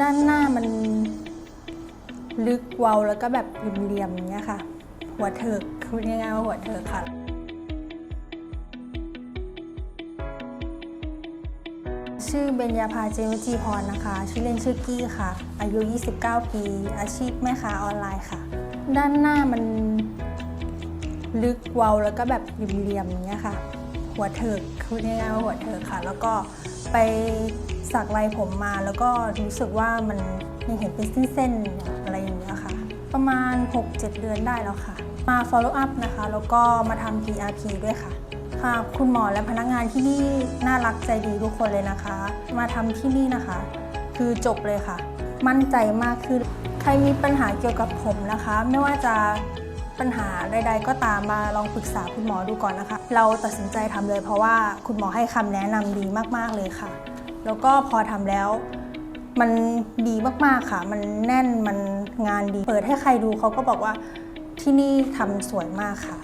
ด้านหน้ามันลึกเวาแล้วก็แบบเหลี่ยมๆอย่างเงี้ยค่ะ หัวเถิกคือง่ายๆว่าหัวเถิกค่ะชื่อเบญญาภาเจนุจีพรนะคะ ชื่อเล่นชื่อกี้ค่ะ อายุ 29 ปี อาชีพแม่ค้าออนไลน์ค่ะ ด้านหน้ามันลึกเวาแล้วก็แบบเหลี่ยมๆอย่างเงี้ยค่ะ หัวเถิกคือง่ายๆว่าหัวเถิกค่ะ แล้วก็ ไปสักลายผมมาแล้วก็รู้สึกว่ามันยังเห็นเป็นเส้นๆอะไรอย่างเงี้ยค่ะ ประมาณ 6-7 เดือนได้แล้วค่ะ มา follow up นะคะ แล้วก็มาทำ PRP ด้วยค่ะค่ะคุณหมอและพนักงานที่นี่น่ารักใจดีทุกคนเลยนะคะ มาทำที่นี่นะคะ คือจบเลยค่ะ มั่นใจมากขึ้น ใครมีปัญหาเกี่ยวกับผมนะคะ ไม่ว่าจะ ปัญหาใดๆก็ตามมาลองปรึกษาคุณหมอดูก่อนนะคะ เราตัดสินใจทำเลยเพราะว่าคุณหมอให้คำแนะนำดีมากๆเลยค่ะ แล้วก็พอทำแล้ว มันดีมากๆค่ะ มันแน่นมันงานดี เปิดให้ใครดูเขาก็บอกว่าที่นี่ทำสวยมากค่ะ